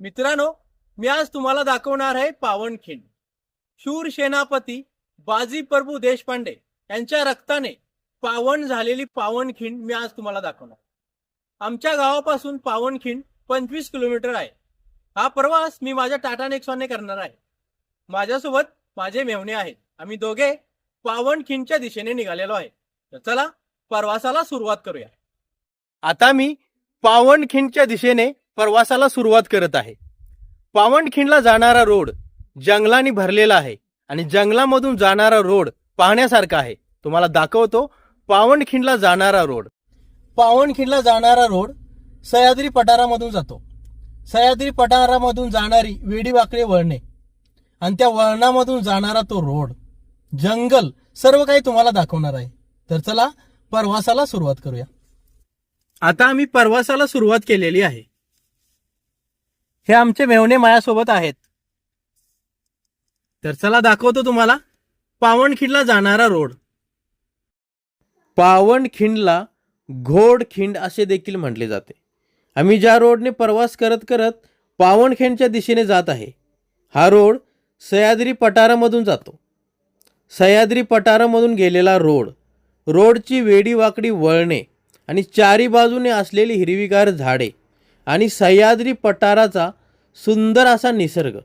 मित्रांनो मी आज तुम्हाला दाखवणार आहे पावनखिंड. शूर सेनापती बाजी प्रभू देशपांडे यांच्या रक्ताने पावन झालेली पावनखिंड मी आज तुम्हाला दाखवणार. आमच्या गावापासून पावनखिंड पंचवीस किलोमीटर आहे. हा प्रवास मी माझ्या टाटा नेक्सॉनने करणार आहे. माझ्यासोबत माझे मेहणे आहेत. आम्ही दोघे पावनखिंडच्या दिशेने निघालेलो आहे. तर चला प्रवासाला सुरुवात करूया. आता मी पावनखिंडच्या दिशेने प्रवासाला सुरुवात करत आहे. पावनखिंडला जाणारा रोड जंगलाने भरलेला आहे आणि जंगलामधून जाणारा रोड पाहण्यासारखा आहे. तुम्हाला दाखवतो पावनखिंडला जाणारा रोड. पावनखिंडला जाणारा रोड सह्याद्री पठारामधून जातो. सह्याद्री पठारामधून जाणारी वेडीवाकडे वळणे आणि त्या वळणामधून जाणारा तो रोड जंगल सर्व काही तुम्हाला दाखवणार आहे. तर चला प्रवासाला सुरुवात करूया. आता आम्ही प्रवासाला सुरुवात केलेली आहे. हे आमचे मेवणे माझ्यासोबत आहेत. तर चला दाखवतो तुम्हाला पावनखिंडला जाणारा रोड. पावनखिंडला घोडखिंड असे देखील म्हटले जाते. आम्ही ज्या रोडने प्रवास करत करत पावनखिंडच्या दिशेने जात आहे हा रोड सह्याद्री पठारामधून जातो. सह्याद्री पठारामधून गेलेला रोड रोडची वेडी वाकडी वळणे आणि चारी बाजूने असलेली हिरवीगार झाडे आणि सह्याद्री पठाराचा सुंदर असा निसर्ग.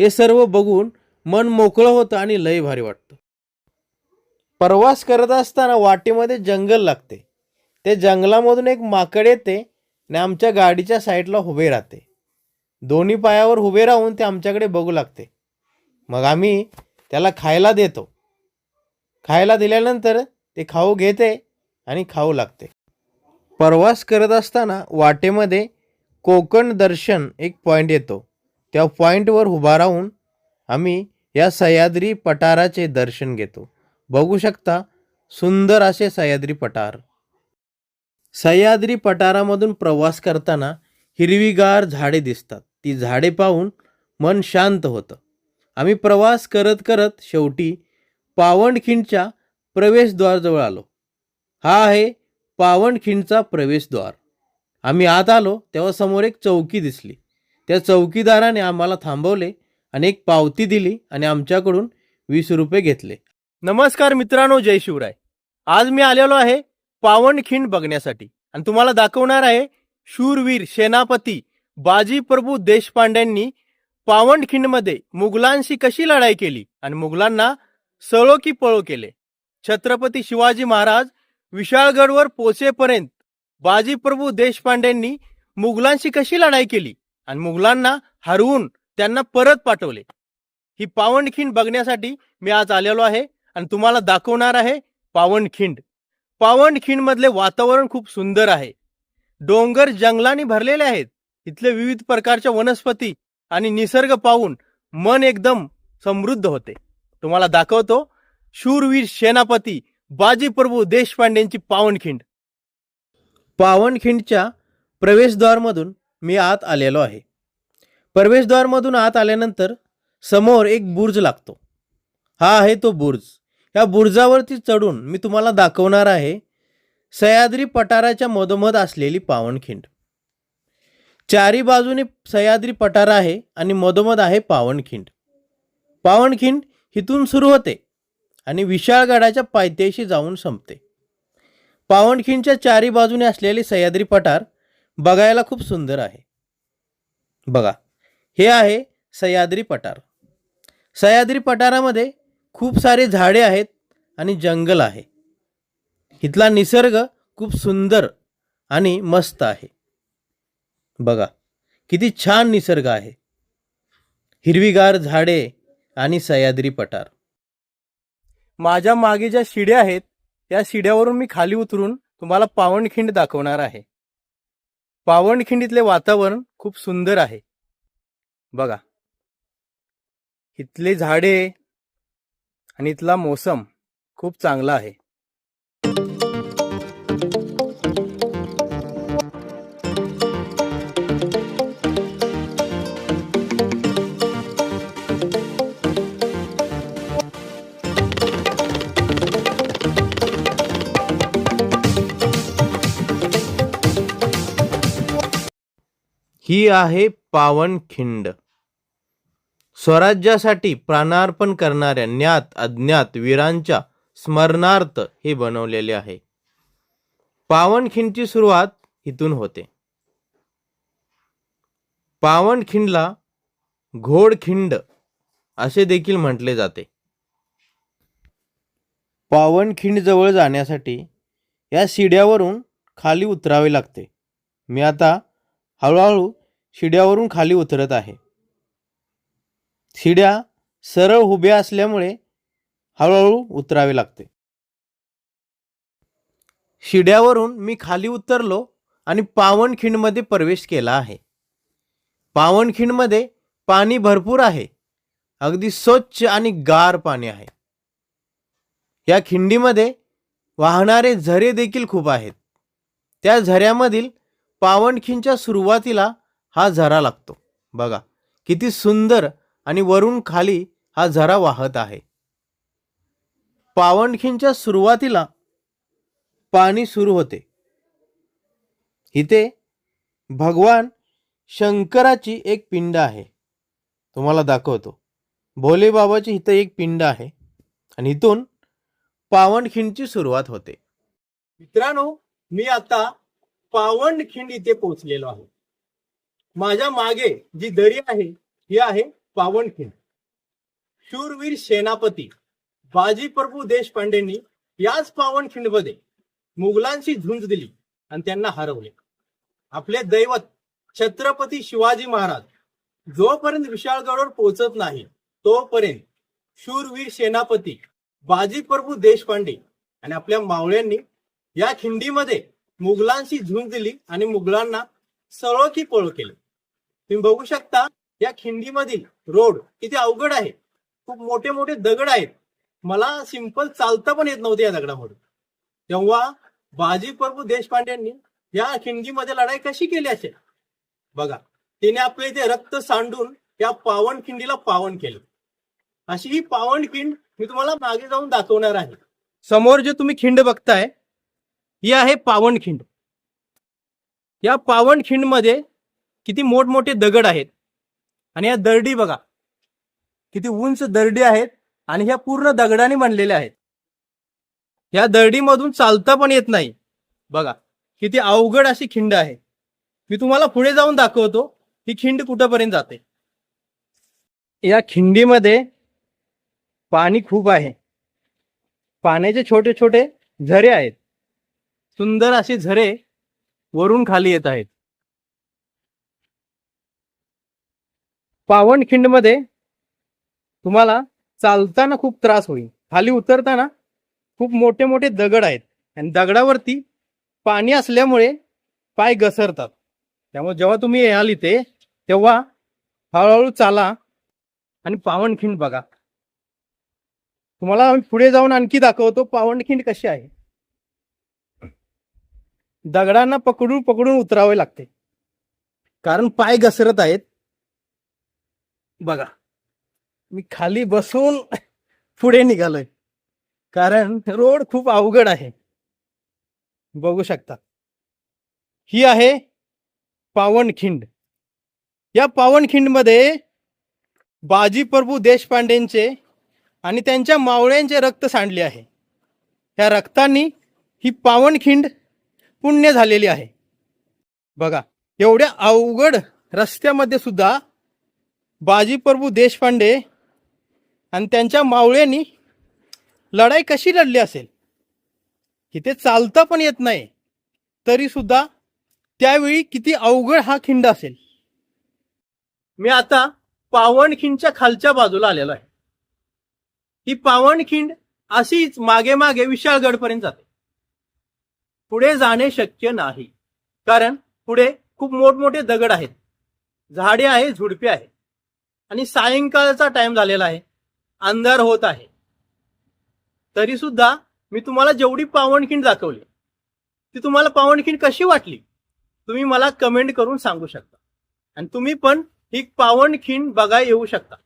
हे सर्व बघून मन मोकळं होतं आणि लय भारी वाटतं. प्रवास करत असताना वाटेमध्ये जंगल लागते. ते जंगलामधून एक माकड येते आणि आमच्या गाडीच्या साईडला उभे राहते. दोन्ही पायावर उभे राहून ते आमच्याकडे बघू लागते. मग आम्ही त्याला खायला देतो. खायला दिल्यानंतर ते खाऊ घेते आणि खाऊ लागते. प्रवास करत असताना वाटेमध्ये कोकण दर्शन एक पॉईंट येतो. त्या पॉईंटवर उभा राहून आम्ही या सह्याद्री पठाराचे दर्शन घेतो. बघू शकता सुंदर असे सह्याद्री पठार. सह्याद्री पठारामधून प्रवास करताना हिरवीगार झाडे दिसतात. ती झाडे पाहून मन शांत होतं. आम्ही प्रवास करत करत शेवटी पावनखिंडच्या प्रवेशद्वारजवळ आलो. हा आहे पावनखिंडचा प्रवेशद्वार. आम्ही आत आलो तेव्हा समोर एक चौकी दिसली. त्या चौकीदाराने आम्हाला थांबवले आणि एक पावती दिली आणि आमच्याकडून वीस रुपये घेतले. नमस्कार मित्रांनो जय शिवराय. आज मी आलेलो आहे पावनखिंड बघण्यासाठी आणि तुम्हाला दाखवणार आहे शूरवीर सेनापती बाजी प्रभू देशपांड्यांनी पावनखिंडमध्ये मुघलांशी कशी लढाई केली आणि मुघलांना सळो की पळो केले. छत्रपती शिवाजी महाराज विशाळगडवर पोचेपर्यंत बाजीप्रभू देशपांडेंनी मुघलांशी कशी लढाई केली? आणि मुघलांना हरवून त्यांना परत पाठवले. ही पावनखिंड बघण्यासाठी मी आज आलेलो आहे आणि तुम्हाला दाखवणार आहे पावनखिंड. पावनखिंडमधले वातावरण खूप सुंदर आहे. डोंगर जंगलाने भरलेले आहेत. इथले विविध प्रकारच्या वनस्पती आणि निसर्ग पाहून मन एकदम समृद्ध होते. तुम्हाला दाखवतो शूरवीर सेनापती बाजीप्रभू देशपांडेंची पावनखिंड. पावनखिंडच्या प्रवेशद्वारमधून मी आत आलेलो आहे. प्रवेशद्वारमधून आत आल्यानंतर समोर एक बुर्ज लागतो. हा आहे तो बुर्ज. या बुर्जावरती चढून मी तुम्हाला दाखवणार आहे सह्याद्री पठाराच्या मधोमध असलेली पावनखिंड. चारी बाजूने सह्याद्री पठार आहे आणि मधोमध आहे पावनखिंड. पावनखिंड इथून सुरू होते आणि विशाळगडाच्या पायथ्याशी जाऊन संपते. पावनखिंडच्या चारी बाजूने असलेले सह्याद्री पठार बघायला खूप सुंदर आहे. बघा हे आहे सह्याद्री पठार. सह्याद्री पठारामध्ये खूप सारे झाडे आहेत आणि जंगल आहे. इथला निसर्ग खूप सुंदर आणि मस्त आहे. बघा किती छान निसर्ग आहे. हिरवीगार झाडे आणि सह्याद्री पठार. माझ्या मागे ज्या शिड्या आहेत या शिड्यावरून मी खाली उतरून तुम्हाला पावनखिंड दाखवणार आहे. पावनखिंडीतले वातावरण खूप सुंदर आहे. बघा. इथले झाडे आणि इथला मोसम खूप चांगला आहे. ही आहे पावनखिंड स्वराज्यासाठी प्राणार्पण करणाऱ्या ज्ञात अज्ञात वीरांच्या स्मरणार्थ हे बनवलेले आहे. पावनखिंडची सुरुवात इथून होते. पावनखिंडला घोडखिंड असे देखील म्हटले जाते. पावनखिंड जवळ जाण्यासाठी या शिड्यावरून खाली उतरावे लागते. मी आता हळूहळू शिड्यावरून खाली उतरत आहे. शिड्या सरळ उभ्या असल्यामुळे हळूहळू उतरावे लागते. शिड्यावरून मी खाली उतरलो आणि पावनखिंडमध्ये प्रवेश केला आहे. पावनखिंडमध्ये पाणी भरपूर आहे. अगदी स्वच्छ आणि गार पाणी आहे. या खिंडीमध्ये वाहणारे झरे देखील खूप आहेत. त्या झऱ्यामधील पावनखिंडच्या सुरुवातीला हा झरा लागतो. बघा किती सुंदर आणि वरून खाली हा झरा वाहत आहे. पावनखिंडच्या सुरुवातीला पाणी सुरू होते. इथे भगवान शंकराची एक पिंड आहे. तुम्हाला दाखवतो. भोले बाबाची इथं एक पिंड आहे आणि इथून पावनखिंडची सुरुवात होते. मित्रांनो मी आता पावनखिंड इथे पोहोचलेलो आहे. माझ्या मागे जी दरी आहे ही आहे पावनखिंड शूरवीर सेनापती बाजी प्रभू देशपांडेंनी याच पावनखिंडमध्ये मुघलांशी झुंज दिली आणि त्यांना हरवले. आपले दैवत छत्रपती शिवाजी महाराज जोपर्यंत विशाळगडावर पोहोचत नाही तोपर्यंत शूरवीर सेनापती बाजी प्रभू देशपांडे आणि आपल्या मावळ्यांनी या खिंडीमध्ये मुघलांशी झुंज दिली आणि मुघलांना सरळ की पळ केलं. तुम्ही बघू शकता या खिंडीमधील रोड किती अवघड आहे. खूप मोठे मोठे दगड आहेत. मला सिंपल चालता पण येत नव्हते या दगडामधून. तेव्हा बाजी प्रभू देशपांडेंनी या खिंडीमध्ये लढाई कशी केली असेल? बघा तिने आपले इथे रक्त सांडून या पावन खिंडीला पावन केलं. अशी ही पावन खिंड मी तुम्हाला मागे जाऊन दाखवणार आहे. समोर जे तुम्ही खिंड बघताय ही आहे पावनखिंड या पावनखिंडमध्ये किती मोठमोठे दगड आहेत. आणि या दरडी बघा. किती उंच दरडी आहेत आणि ह्या पूर्ण दगडाने बनलेल्या आहेत. या दरडीमधून चालता पण येत नाही. बघा किती अवघड अशी खिंड आहे. मी तुम्हाला पुढे जाऊन दाखवतो ही खिंड कुठंपर्यंत जाते. या खिंडीमध्ये पाणी खूप आहे. पाण्याचे छोटे छोटे झरे आहेत. सुंदर असे झरे वरून खाली येत आहेत. पावनखिंडमध्ये तुम्हाला चालताना खूप त्रास होईल. खाली उतरताना खूप मोठे मोठे दगड आहेत. आणि दगडावरती पाणी असल्यामुळे पाय घसरतात. त्यामुळे जेव्हा तुम्ही याल इथे तेव्हा हळूहळू चाला आणि पावनखिंड बघा. तुम्हाला आम्ही पुढे जाऊन आणखी दाखवतो पावनखिंड कशी आहे. दगडांना पकडून पकडून उतरावे लागते. कारण पाय घसरत आहेत. बघा मी खाली बसून पुढे निघालोय. कारण रोड खूप अवघड आहे. बघू शकता. ही आहे पावनखिंड. या पावनखिंडमध्ये बाजी प्रभू देशपांडेंचे आणि त्यांच्या मावळ्यांचे रक्त सांडले आहे. या रक्तांनी ही पावनखिंड पुण्य झालेली आहे. बघा एवढ्या अवघड रस्त्यामध्ये सुद्धा बाजी प्रभू देशपांडे आणि त्यांच्या मावळ्यांनी लढाई कशी लढली असेल? इथे चालता पण येत नाही. तरी सुद्धा त्यावेळी किती अवघड हा खिंड असेल. मी आता पावनखिंडच्या खालच्या बाजूला आलेलो आहे. ही पावनखिंड अशीच मागे मागे विशाळगडपर्यंत जाते. पुढे जाणे शक्य नाही. कारण पुढे खूप मोठमोठे दगड आहेत. झाडे आहे झुडपे आहे आणि सायंकाळचा टाइम झालेला आहे. अंधार होत आहे. तरी सुद्धा मी तुम्हाला जेवढी पावनखिंड दाखवली ती तुम्हाला पावनखिंड कशी वाटली तुम्ही मला कमेंट करून सांगू शकता. आणि तुम्ही पण ही पावनखिंड बघा येऊ शकता.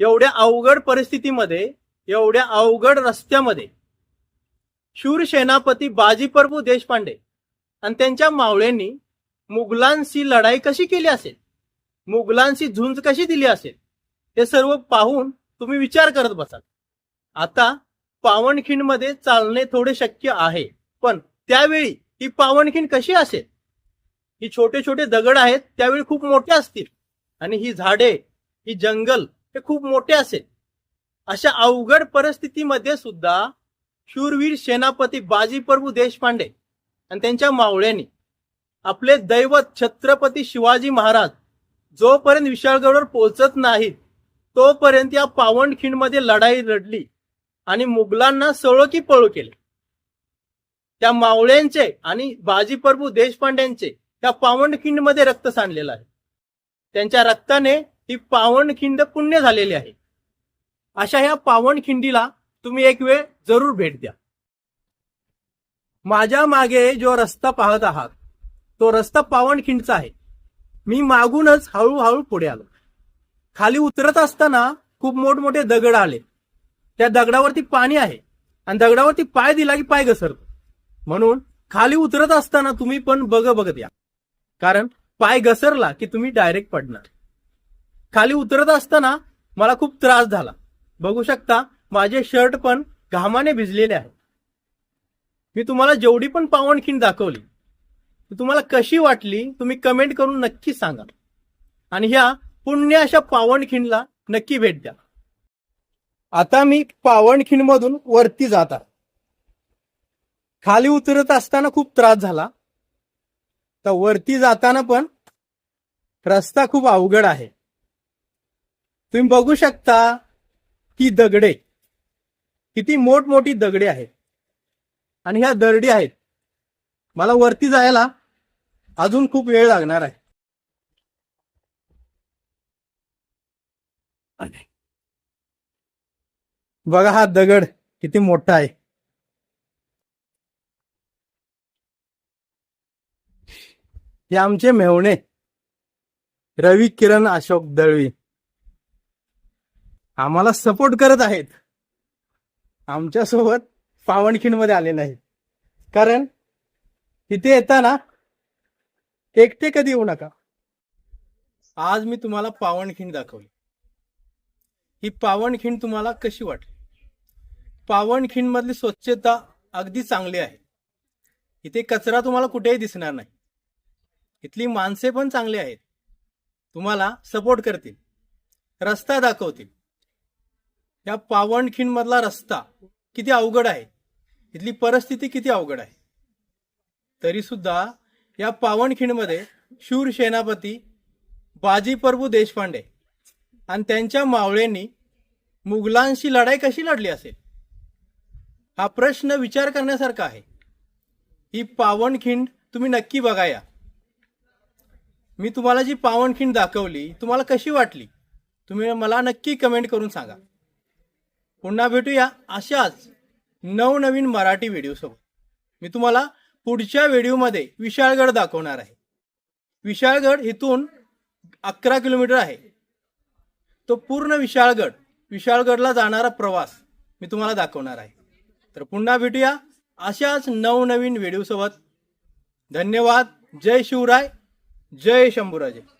एवढ्या अवघड परिस्थितीमध्ये एवढ्या अवघड रस्त्यामध्ये शूर सेनापती बाजीप्रभू देशपांडे आणि त्यांच्या मावळ्यांनी मुघलांशी लढाई कशी केली असेल? मुघलांशी झुंज कशी दिली असेल? हे सर्व पाहून तुम्ही विचार करत बसाल. आता पावनखिंडमध्ये चालणे थोडे शक्य आहे पण त्यावेळी ही पावनखिंड कशी असेल? ही छोटे छोटे दगड आहेत त्यावेळी खूप मोठे असतील. आणि ही झाडे ही जंगल हे खूप मोठे असेल. अशा अवघड परिस्थितीमध्ये सुद्धा शूरवीर सेनापती बाजी प्रभू देशपांडे आणि त्यांच्या मावळ्यांनी आपले दैवत छत्रपती शिवाजी महाराज जोपर्यंत विशाळगडवर पोहोचत नाहीत तोपर्यंत या पावनखिंडमध्ये लढाई लढली आणि मुघलांना सळो की पळो केले. त्या मावळ्यांचे आणि बाजी प्रभू देशपांड्यांचे त्या पावनखिंडमध्ये रक्त सांडलेलं आहे. त्यांच्या रक्ताने ही पावनखिंड पुण्य झालेली आहे. अशा ह्या पावनखिंडीला तुम्ही एक वेळ जरूर भेट द्या. माझ्या मागे जो रस्ता पाहत आहात तो रस्ता पावनखिंडचा आहे. मी मागूनच हळूहळू पुढे आलो. खाली उतरत असताना खूप मोठमोठे दगड आले. त्या दगडावरती पाणी आहे. आणि दगडावरती पाय दिला की पाय घसरतो. म्हणून खाली उतरत असताना तुम्ही पण बघ बघत या. कारण पाय घसरला की तुम्ही डायरेक्ट पडणार. खाली उतरत असताना मला खूप त्रास झाला. बघू शकता माझे शर्ट पण घामाने भिजलेले आहे मी तुम्हाला जेवढी पण पावनखिंड दाखवली तुम्हाला कशी वाटली तुम्ही कमेंट करून नक्की सांगा. आणि ह्या पुण्य अशा पावनखिंडला नक्की भेट द्या. आता मी पावनखिंड मधून वरती जात आहे. खाली उतरत असताना खूप त्रास झाला. तर वरती जाताना पण रस्ता खूप अवघड आहे. तुम्ही बघू शकता ही दगडे किती मोठमोठी दगडे आहेत. आणि ह्या दरडी आहेत. मला वरती जायला अजून खूप वेळ लागणार आहे. बघा हा दगड किती मोठा आहे. हे आमचे मेवणे रवी किरण अशोक दळवी. आम्हाला सपोर्ट करत आहेत. आमच्यासोबत पावनखिंडमध्ये आले नाहीत. कारण तिथे येताना एकटे कधी येऊ नका. आज मी तुम्हाला पावनखिंड दाखवली. ही पावनखिंड तुम्हाला कशी वाटली? पावनखिंड मधली स्वच्छता अगदी चांगली आहे. इथे कचरा तुम्हाला कुठेही दिसणार नाही. इथली माणसे पण चांगली आहेत. तुम्हाला सपोर्ट करतील. रस्ता दाखवतील. या पावनखिंड मधला रस्ता किती अवघड आहे. इथली परिस्थिती किती अवघड आहे. तरी सुद्धा या पावनखिंडमध्ये शूर सेनापती बाजी प्रभू देशपांडे आणि त्यांच्या मावळ्यांनी मुघलांशी लढाई कशी लढली असेल? हा प्रश्न विचार करण्यासारखा आहे. ही पावनखिंड तुम्ही नक्की बघा या. मी तुम्हाला जी पावनखिंड दाखवली तुम्हाला कशी वाटली तुम्ही मला नक्की कमेंट करून सांगा. पुन्हा भेटूया अशाच नवनवीन मराठी व्हिडिओसोबत मी तुम्हाला पुढच्या व्हिडिओमध्ये विशाळगड दाखवणार आहे. विशाळगड इथून अकरा किलोमीटर आहे. तो पूर्ण विशाळगड विशाळगडला जाणारा प्रवास मी तुम्हाला दाखवणार आहे. तर पुन्हा भेटूया अशाच नवनवीन व्हिडिओसोबत. धन्यवाद. जय शिवराय. जय शंभूराजे.